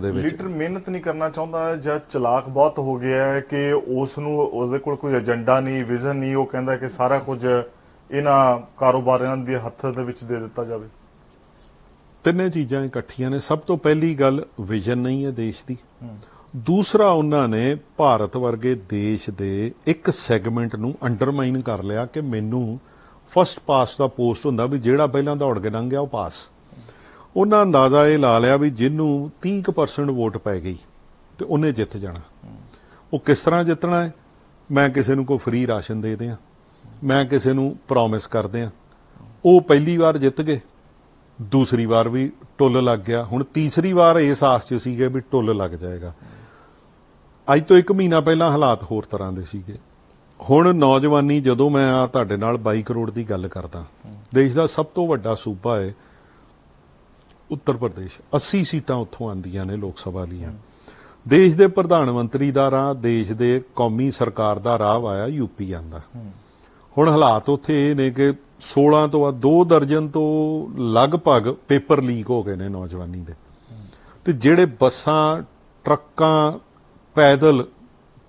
ਦੇ ਵਿੱਚ। ਲੀਡਰ ਮਿਹਨਤ ਨਹੀਂ ਕਰਨਾ ਚਾਹੁੰਦਾ ਜਾਂ ਚਲਾਕ ਬਹੁਤ ਹੋ ਗਿਆ ਹੈ ਕਿ ਉਸ ਨੂੰ ਉਹਦੇ ਕੋਲ ਕੋਈ ਏਜੰਡਾ ਨਹੀਂ ਵਿਜ਼ਨ ਨਹੀਂ ਉਹ ਕਹਿੰਦਾ ਕਿ ਸਾਰਾ ਕੁਝ ਇਹਨਾਂ ਕਾਰੋਬਾਰੀਆਂ ਦੇ ਹੱਥ ਦੇ ਵਿੱਚ ਦੇ ਦਿੱਤਾ ਜਾਵੇ। ਤਿੰਨੇ ਚੀਜ਼ਾਂ ਇਕੱਠੀਆਂ ਨੇ। ਸਭ ਤੋਂ ਪਹਿਲੀ ਗੱਲ ਵਿਜ਼ਨ ਨਹੀਂ ਹੈ ਦੇਸ਼ ਦੀ। ਦੂਸਰਾ ਉਹਨਾਂ ਨੇ ਭਾਰਤ ਵਰਗੇ ਦੇਸ਼ ਦੇ ਇੱਕ ਸੈਗਮੈਂਟ ਨੂੰ ਅੰਡਰਮਾਈਨ ਕਰ ਲਿਆ ਕਿ ਮੈਨੂੰ ਫਸਟ ਪਾਸ ਦਾ ਪੋਸਟ ਹੁੰਦਾ ਵੀ ਜਿਹੜਾ ਪਹਿਲਾਂ ਦੌੜ ਕੇ ਲੰਘ ਗਿਆ ਉਹ ਪਾਸ ਉਹਨਾਂ ਅੰਦਾਜ਼ਾ ਇਹ ਲਾ ਲਿਆ ਵੀ ਜਿਹਨੂੰ 30% ਵੋਟ ਪੈ ਗਈ ਤੇ ਉਹਨੇ ਜਿੱਤ ਜਾਣਾ। ਉਹ ਕਿਸ ਤਰ੍ਹਾਂ ਜਿੱਤਣਾ ਹੈ? ਮੈਂ ਕਿਸੇ ਨੂੰ ਕੋਈ ਫ੍ਰੀ ਰਾਸ਼ਨ ਦੇ ਦਿਆਂ। ਮੈਂ ਕਿਸੇ ਨੂੰ ਪ੍ਰੋਮਿਸ ਕਰ ਦਿਆਂ। ਉਹ ਪਹਿਲੀ ਵਾਰ ਜਿੱਤ ਗਏ। ਦੂਸਰੀ ਵਾਰ ਵੀ ਟੁੱਲ ਲੱਗ ਗਿਆ। ਹੁਣ ਤੀਸਰੀ ਵਾਰ ਇਸ ਆਸ 'ਚ ਸੀਗੇ ਵੀ ਟੁੱਲ ਲੱਗ ਜਾਏਗਾ। ਅੱਜ ਤੋਂ ਇੱਕ ਮਹੀਨਾ ਪਹਿਲਾਂ ਹਾਲਾਤ ਹੋਰ ਤਰ੍ਹਾਂ ਦੇ ਸੀਗੇ। ਹੁਣ ਨੌਜਵਾਨੀ ਜਦੋਂ ਮੈਂ ਆ ਤੁਹਾਡੇ ਨਾਲ 22 ਕਰੋੜ ਦੀ ਗੱਲ ਕਰਦਾ, ਦੇਸ਼ ਦਾ ਸਭ ਤੋਂ ਵੱਡਾ ਸੂਬਾ ਹੈ ਉੱਤਰ ਪ੍ਰਦੇਸ਼। 80 ਸੀਟਾਂ ਉੱਥੋਂ ਆਂਦੀਆਂ ਨੇ ਲੋਕ ਸਭਾ ਦੀਆਂ। ਦੇਸ਼ ਦੇ ਪ੍ਰਧਾਨ ਮੰਤਰੀ ਦਾ ਰਾਹ, ਦੇਸ਼ ਦੇ ਕੌਮੀ ਸਰਕਾਰ ਦਾ ਰਾਹ ਆਇਆ ਯੂਪੀ ਆਂਦਾ। ਹੁਣ ਹਾਲਾਤ ਉੱਥੇ ਇਹ ਨੇ ਕਿ 16 ਤੋਂ ਬਾਅਦ 2 ਦਰਜਨ ਤੋਂ ਲਗਭਗ ਪੇਪਰ ਲੀਕ ਹੋ ਗਏ ਨੇ ਨੌਜਵਾਨੀ ਦੇ। ਤੇ ਜਿਹੜੇ ਬੱਸਾਂ, ਟਰੱਕਾਂ, ਪੈਦਲ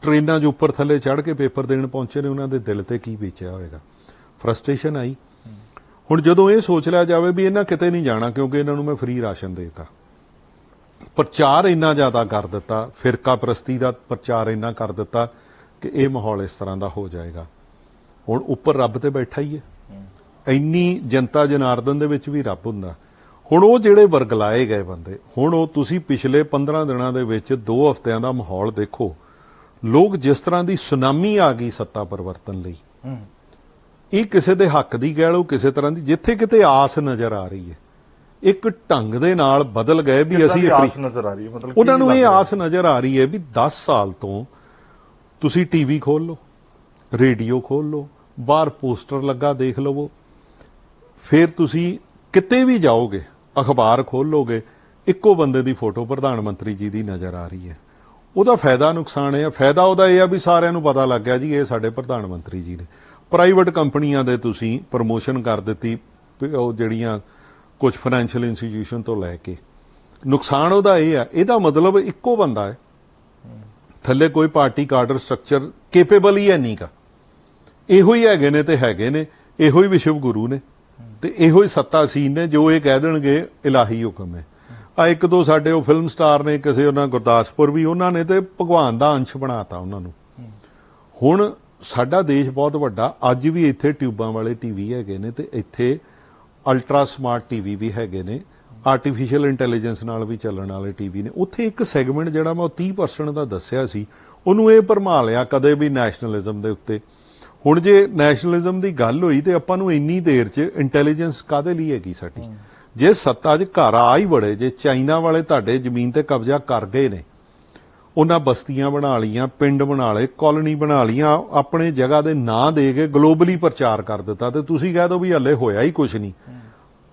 ਟ੍ਰੇਨਾਂ 'ਚ ਉੱਪਰ ਥੱਲੇ ਚੜ੍ਹ ਕੇ ਪੇਪਰ ਦੇਣ ਪਹੁੰਚੇ ਨੇ, ਉਹਨਾਂ ਦੇ ਦਿਲ ਤੇ ਕੀ ਵੇਚਿਆ ਹੋਏਗਾ? ਫਰਸਟ੍ਰੇਸ਼ਨ ਆਈ। ਹੁਣ ਜਦੋਂ ਇਹ ਸੋਚ ਲਿਆ ਜਾਵੇ ਵੀ ਇਹਨਾਂ ਕਿਤੇ ਨਹੀਂ ਜਾਣਾ ਕਿਉਂਕਿ ਇਹਨਾਂ ਨੂੰ ਮੈਂ ਫ੍ਰੀ ਰਾਸ਼ਨ ਦੇਤਾ। ਪ੍ਰਚਾਰ ਇੰਨਾ ਜ਼ਿਆਦਾ ਕਰ ਦਿੱਤਾ, ਫਿਰਕਾ ਪ੍ਰਸਤੀ ਦਾ ਪ੍ਰਚਾਰ ਇੰਨਾ ਕਰ ਦਿੱਤਾ ਕਿ ਇਹ ਮਾਹੌਲ ਇਸ ਤਰ੍ਹਾਂ ਦਾ ਹੋ ਜਾਏਗਾ। ਹੁਣ ਉੱਪਰ ਰੱਬ ਤੇ ਬੈਠਾ ਹੀ ਹੈ। ਇੰਨੀ ਜਨਤਾ ਜਨਾਰਦਨ ਦੇ ਵਿੱਚ ਵੀ ਰੱਬ ਹੁੰਦਾ। ਹੁਣ ਉਹ ਜਿਹੜੇ ਵਰਗਲਾਏ ਗਏ ਬੰਦੇ, ਹੁਣ ਉਹ ਤੁਸੀਂ ਪਿਛਲੇ 15 ਦਿਨਾਂ ਦੇ ਵਿੱਚ 2 ਹਫ਼ਤਿਆਂ ਦਾ ਮਾਹੌਲ ਦੇਖੋ। ਲੋਕ ਜਿਸ ਤਰ੍ਹਾਂ ਦੀ ਸੁਨਾਮੀ ਆ ਗਈ ਸੱਤਾ ਪਰਿਵਰਤਨ ਲਈ। ਇਹ ਕਿਸੇ ਦੇ ਹੱਕ ਦੀ ਕਹਿ ਲਓ ਕਿਸੇ ਤਰ੍ਹਾਂ ਦੀ ਜਿੱਥੇ ਕਿਤੇ ਆਸ ਨਜ਼ਰ ਆ ਰਹੀ ਹੈ। ਇੱਕ ਢੰਗ ਦੇ ਨਾਲ ਬਦਲ ਗਏ ਵੀ ਅਸੀਂ ਆਸ ਨਜ਼ਰ ਆ ਰਹੀ ਹੈ? ਮਤਲਬ ਉਹਨਾਂ ਨੂੰ ਇਹ? ਆਸ ਨਜ਼ਰ ਆ ਰਹੀ ਹੈ ਵੀ 10 ਸਾਲ ਤੋਂ ਤੁਸੀਂ ਟੀਵੀ ਖੋਲ ਲਓ ਰੇਡੀਓ ਖੋਲ ਲਓ ਬਾਹਰ ਪੋਸਟਰ ਲੱਗਾ ਦੇਖ ਲਵੋ। ਫਿਰ ਤੁਸੀਂ ਕਿਤੇ ਵੀ ਜਾਓਗੇ ਅਖਬਾਰ ਖੋਲ ਲੋਗੇ ਇੱਕੋ ਬੰਦੇ ਦੀ ਫੋਟੋ ਪ੍ਰਧਾਨ ਮੰਤਰੀ ਜੀ ਦੀ ਨਜ਼ਰ ਆ ਰਹੀ ਹੈ। ਉਹਦਾ ਫਾਇਦਾ ਨੁਕਸਾਨ ਆ। ਫਾਇਦਾ ਉਹਦਾ ਇਹ ਆ ਵੀ ਸਾਰਿਆਂ ਨੂੰ ਪਤਾ ਲੱਗ ਗਿਆ ਜੀ ਇਹ ਸਾਡੇ ਪ੍ਰਧਾਨ ਮੰਤਰੀ ਜੀ ਨੇ। ਪ੍ਰਾਈਵੇਟ ਕੰਪਨੀਆਂ ਦੇ ਤੁਸੀਂ ਪ੍ਰਮੋਸ਼ਨ ਕਰ ਦਿੱਤੀ ਉਹ ਜਿਹੜੀਆਂ ਕੁਝ ਫਾਈਨੈਂਸ਼ੀਅਲ ਇੰਸਟੀਟਿਊਸ਼ਨ ਤੋਂ ਲੈ ਕੇ। ਨੁਕਸਾਨ ਉਹਦਾ ਇਹ ਆ, ਇਹਦਾ ਮਤਲਬ ਇੱਕੋ ਬੰਦਾ ਹੈ। ਥੱਲੇ ਕੋਈ ਪਾਰਟੀ ਕਾਡਰ ਸਟਰਕਚਰ ਕੈਪੇਬਲ ਹੀ ਹੈ ਨਹੀਂ ਗਾ। ਇਹੋ ਹੀ ਹੈਗੇ ਨੇ ਤੇ ਹੈਗੇ ਨੇ, ਇਹੋ ਹੀ ਵਿਸ਼ਵ ਗੁਰੂ ਨੇ ਤੇ ਇਹੋ ਹੀ ਸੱਤਾ ਸੀਨ ਨੇ ਜੋ ਇਹ ਕਹਿ ਦੇਣਗੇ, ਇਲਾਹੀ ਹੁਕਮ ਹੈ। ਆ ਇੱਕ ਦੋ ਸਾਡੇ ਉਹ ਫਿਲਮ ਸਟਾਰ ਨੇ, ਕਿਸੇ ਉਹਨਾਂ ਗੁਰਦਾਸਪੁਰ ਵੀ ਉਹਨਾਂ ਨੇ ਤੇ ਭਗਵਾਨ ਦਾ ਅੰਸ਼ ਬਣਾਤਾ ਉਹਨਾਂ ਨੂੰ। ਹੁਣ ਸਾਡਾ ਦੇਸ਼ ਬਹੁਤ ਵੱਡਾ ਅੱਜ ਵੀ ਇੱਥੇ ਟਿਊਬਾਂ ਵਾਲੇ ਟੀਵੀ ਹੈਗੇ ਨੇ ਤੇ ਇੱਥੇ ਅਲਟਰਾ ਸਮਾਰਟ ਟੀਵੀ ਵੀ ਹੈਗੇ ਨੇ ਆਰਟੀਫੀਸ਼ੀਅਲ ਇੰਟੈਲੀਜੈਂਸ ਨਾਲ ਵੀ ਚੱਲਣ ਵਾਲੇ ਟੀਵੀ ਨੇ। ਉੱਥੇ ਇੱਕ ਸੈਗਮੈਂਟ ਜਿਹੜਾ ਮੈਂ ਉਹ 30% ਦਾ ਦੱਸਿਆ ਸੀ ਉਹਨੂੰ ਇਹ ਭਰਮਾ ਲਿਆ ਕਦੇ ਵੀ ਨੈਸ਼ਨਲਿਜ਼ਮ ਦੇ ਉੱਤੇ। ਹੁਣ ਜੇ ਨੈਸ਼ਨਲਿਜ਼ਮ ਦੀ ਗੱਲ ਹੋਈ ਤੇ ਆਪਾਂ ਨੂੰ ਇੰਨੀ ਦੇਰ 'ਚ ਇੰਟੈਲੀਜੈਂਸ ਕਾਦੇ ਲਈ ਹੈਗੀ ਸਾਡੀ? ਜੇ ਸੱਤਾ 'ਚ ਘਰ ਆ ਹੀ ਬੜੇ ਜੇ ਚਾਈਨਾ ਵਾਲੇ ਤੁਹਾਡੇ ਜ਼ਮੀਨ ਤੇ ਕਬਜ਼ਾ ਕਰ ਗਏ ਨੇ ਉਹਨਾਂ ਬਸਤੀਆਂ ਬਣਾ ਲੀਆਂ ਪਿੰਡ ਬਣਾ ਲਏ ਕਾਲੋਨੀ ਬਣਾ ਲੀਆਂ ਆਪਣੇ ਜਗ੍ਹਾ ਦੇ ਨਾਂ ਦੇ ਕੇ ਗਲੋਬਲੀ ਪ੍ਰਚਾਰ ਕਰ ਦਿੱਤਾ ਤੇ ਤੁਸੀਂ ਕਹਿ ਦੋ ਵੀ ਹੱਲੇ ਹੋਇਆ ਹੀ ਕੁਝ ਨਹੀਂ।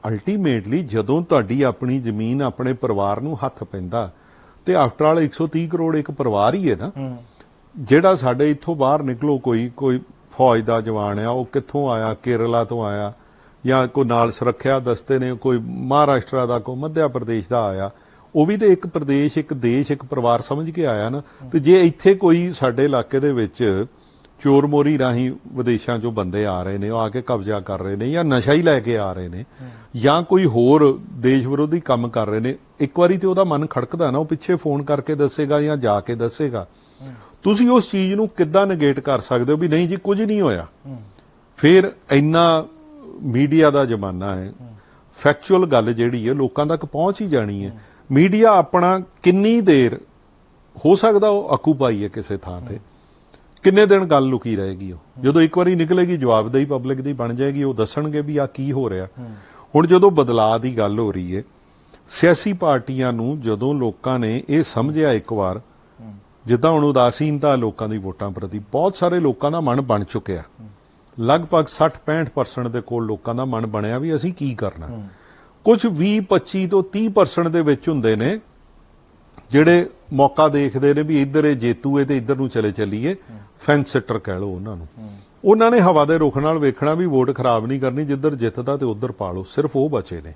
ਅਲਟੀਮੇਟਲੀ ਜਦੋਂ ਤੁਹਾਡੀ ਆਪਣੀ ਜ਼ਮੀਨ ਆਪਣੇ ਪਰਿਵਾਰ ਨੂੰ ਹੱਥ ਪੈਂਦਾ ਤੇ ਆਫਟਰ ਆਲ 130 ਕਰੋੜ ਇੱਕ ਪਰਿਵਾਰ ਹੀ ਹੈ ਨਾ ਜਿਹੜਾ ਸਾਡੇ ਇੱਥੋਂ ਬਾਹਰ ਨਿਕਲੋ ਕੋਈ ਕੋਈ ਫੌਜ ਦਾ ਜਵਾਨ ਆ ਉਹ ਕਿੱਥੋਂ ਆਇਆ ਕੇਰਲਾ ਤੋਂ ਆਇਆ ਜਾਂ ਕੋਈ ਨਾਲ ਸੁਰੱਖਿਆ ਦਸਤੇ ਨੇ ਕੋਈ ਮਹਾਰਾਸ਼ਟਰ ਦਾ ਕੋਈ ਮੱਧ ਪ੍ਰਦੇਸ਼ ਦਾ ਆਇਆ ਉਹ ਵੀ ਤੇ ਇੱਕ ਪ੍ਰਦੇਸ਼, ਇੱਕ ਦੇਸ਼, ਇੱਕ ਪਰਿਵਾਰ ਸਮਝ ਕੇ ਆਇਆ ਨਾ। ਤੇ ਜੇ ਇੱਥੇ ਕੋਈ ਸਾਡੇ ਇਲਾਕੇ ਦੇ ਵਿੱਚ ਚੋਰ ਮੋਰੀ ਰਾਹੀਂ ਵਿਦੇਸ਼ਾਂ ਚੋਂ ਬੰਦੇ ਆ ਰਹੇ ਨੇ, ਉਹ ਆ ਕੇ ਕਬਜ਼ਾ ਕਰ ਰਹੇ ਨੇ ਜਾਂ ਨਸ਼ਾ ਹੀ ਲੈ ਕੇ ਆ ਰਹੇ ਨੇ ਜਾਂ ਕੋਈ ਹੋਰ ਦੇਸ਼ ਵਿਰੋਧੀ ਕੰਮ ਕਰ ਰਹੇ ਨੇ, ਇੱਕ ਵਾਰੀ ਤੇ ਉਹਦਾ ਮਨ ਖੜਕਦਾ ਨਾ, ਉਹ ਪਿੱਛੇ ਫੋਨ ਕਰਕੇ ਦੱਸੇਗਾ ਜਾਂ ਜਾ ਕੇ ਦੱਸੇਗਾ। ਤੁਸੀਂ ਉਸ ਚੀਜ਼ ਨੂੰ ਕਿੱਦਾਂ ਨੇਗੇਟ ਕਰ ਸਕਦੇ ਹੋ ਵੀ ਨਹੀਂ ਜੀ, ਕੁਝ ਨਹੀਂ ਹੋਇਆ? ਫਿਰ ਇੰਨਾ ਮੀਡੀਆ ਦਾ ਜ਼ਮਾਨਾ ਹੈ। ਫੈਕਚੁਅਲ ਗੱਲ ਜਿਹੜੀ ਹੈ, ਲੋਕਾਂ ਤੱਕ ਪਹੁੰਚ ਹੀ ਜਾਣੀ ਹੈ। ਮੀਡੀਆ ਆਪਣਾ ਕਿੰਨੀ ਦੇਰ, ਹੋ ਸਕਦਾ ਉਹ ਅਕੂਪਾਈ ਹੈ ਕਿਸੇ ਥਾਂ ਤੇ, ਕਿੰਨੇ ਦਿਨ ਗੱਲ ਲੁਕੀ ਰਹੇਗੀ ਉਹ? ਜਦੋਂ ਇੱਕ ਵਾਰੀ ਨਿਕਲੇਗੀ ਜਵਾਬਦੇਹੀ ਪਬਲਿਕ ਦੀ ਬਣ ਜਾਏਗੀ, ਉਹ ਦੱਸਣਗੇ ਵੀ ਆ ਕੀ ਹੋ ਰਿਹਾ। ਹੁਣ ਜਦੋਂ ਬਦਲਾਅ ਦੀ ਗੱਲ ਹੋ ਰਹੀ ਹੈ, ਸਿਆਸੀ ਪਾਰਟੀਆਂ ਨੂੰ ਜਦੋਂ ਲੋਕਾਂ ਨੇ ਇਹ ਸਮਝਿਆ ਇੱਕ ਵਾਰ, ਜਿੱਦਾਂ ਹੁਣ ਉਦਾਸੀਨਤਾ ਲੋਕਾਂ ਦੀ ਵੋਟਾਂ ਪ੍ਰਤੀ, ਬਹੁਤ ਸਾਰੇ ਲੋਕਾਂ ਦਾ ਮਨ ਬਣ ਚੁੱਕਿਆ। ਲਗਭਗ 60-65% ਦੇ ਕੋਲ ਲੋਕਾਂ ਦਾ ਮਨ ਬਣਿਆ ਵੀ ਅਸੀਂ ਕੀ ਕਰਨਾ। ਕੁਝ 20-25 ਤੋਂ 30% ਦੇ ਵਿੱਚ ਹੁੰਦੇ ਨੇ, ਜਿਹੜੇ ਮੌਕਾ ਦੇਖਦੇ ਨੇ ਵੀ ਇੱਧਰ ਇਹ ਜੇਤੂ ਹੈ ਤੇ ਇੱਧਰ ਨੂੰ ਚਲੇ ਚੱਲੀਏ ਫੈਂਸ ਸਿੱਟਰ ਕਹਿ ਲਓ ਉਹਨਾਂ ਨੂੰ। ਉਹਨਾਂ ਨੇ ਹਵਾ ਦੇ ਰੁਖ ਨਾਲ ਵੇਖਣਾ ਵੀ ਵੋਟ ਖਰਾਬ ਨਹੀਂ ਕਰਨੀ, ਜਿੱਧਰ ਜਿੱਤਦਾ ਤੇ ਉੱਧਰ ਪਾ ਲਓ, ਸਿਰਫ ਉਹ ਬਚੇ ਨੇ।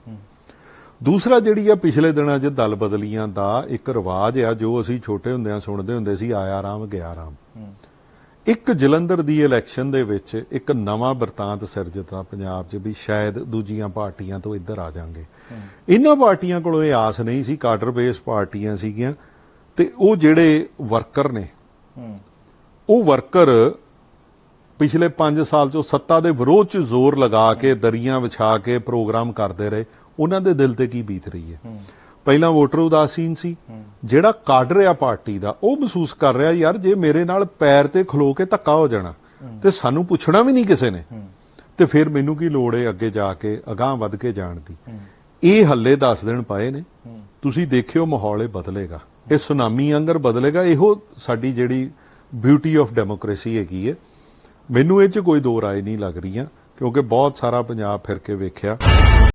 ਦੂਸਰਾ ਜਿਹੜੀ ਆ ਪਿਛਲੇ ਦਿਨਾਂ 'ਚ ਦਲ ਬਦਲੀਆਂ ਦਾ ਇੱਕ ਰਿਵਾਜ ਆ, ਜੋ ਅਸੀਂ ਛੋਟੇ ਹੁੰਦਿਆਂ ਸੁਣਦੇ ਹੁੰਦੇ ਸੀ, ਆਇਆ ਰਾਮ, ਗਿਆ ਰਾਮ। ਇੱਕ ਜਲੰਧਰ ਦੀ ਇਲੈਕਸ਼ਨ ਦੇ ਵਿੱਚ ਇੱਕ ਨਵਾਂ ਵਰਤਾਂਤ ਸਿਰਜਤਾ ਪੰਜਾਬ 'ਚ ਵੀ, ਸ਼ਾਇਦ ਦੂਜੀਆਂ ਪਾਰਟੀਆਂ ਤੋਂ ਇੱਧਰ ਆ ਜਾਾਂਗੇ ਇਹਨਾਂ ਪਾਰਟੀਆਂ ਕੋਲੋਂ ਇਹ ਆਸ ਨਹੀਂ ਸੀ, ਕਾਡਰ ਬੇਸ ਪਾਰਟੀਆਂ ਸੀਗੀਆਂ ਤੇ ਉਹ ਜਿਹੜੇ ਵਰਕਰ ਨੇ, ਉਹ ਵਰਕਰ ਪਿਛਲੇ 5 ਸਾਲ ਚੋਂ ਸੱਤਾ ਦੇ ਵਿਰੋਧ 'ਚ ਜ਼ੋਰ ਲਗਾ ਕੇ, ਦਰੀਆਂ ਵਿਛਾ ਕੇ ਪ੍ਰੋਗਰਾਮ ਕਰਦੇ ਰਹੇ, ਉਹਨਾਂ ਦੇ ਦਿਲ ਤੇ ਕੀ ਬੀਤ ਰਹੀ ਹੈ? ਪਹਿਲਾਂ ਵੋਟਰ ਉਦਾਸੀਨ ਸੀ। ਜਿਹੜਾ ਕਾਡਰ ਆ ਪਾਰਟੀ ਦਾ ਉਹ ਮਹਿਸੂਸ ਕਰ ਰਿਹਾ ਯਾਰ ਜੇ ਮੇਰੇ ਨਾਲ ਪੈਰ ਤੇ ਖਲੋ ਕੇ ਧੱਕਾ ਹੋ ਜਾਣਾ ਤੇ ਸਾਨੂੰ ਪੁੱਛਣਾ ਵੀ ਨਹੀਂ ਕਿਸੇ ਨੇ। ਤੇ ਫਿਰ ਮੈਨੂੰ ਕੀ ਲੋੜ ਹੈ ਅੱਗੇ ਜਾ ਕੇ ਅਗਾਹ ਵੱਧ ਕੇ ਜਾਣ ਦੀ? ਇਹ ਹੱਲੇ 10 ਦਿਨ ਪਏ ਨੇ। ਤੁਸੀਂ ਦੇਖਿਓ ਮਾਹੌਲ ਇਹ ਬਦਲੇਗਾ। ਇਹ ਸੁਨਾਮੀ ਅੰਗਰ ਬਦਲੇਗਾ। ਇਹੋ ਸਾਡੀ ਜਿਹੜੀ ਬਿਊਟੀ ਆਫ ਡੈਮੋਕ੍ਰੇਸੀ ਹੈਗੀ ਹੈ ਮੈਨੂੰ ਇਹ 'ਚ ਕੋਈ ਦੋ ਰਾਏ ਨਹੀਂ ਲੱਗ ਰਹੀਆਂ ਕਿਉਂਕਿ ਬਹੁਤ ਸਾਰਾ ਪੰਜਾਬ ਫਿਰ ਕੇ ਵੇਖਿਆ।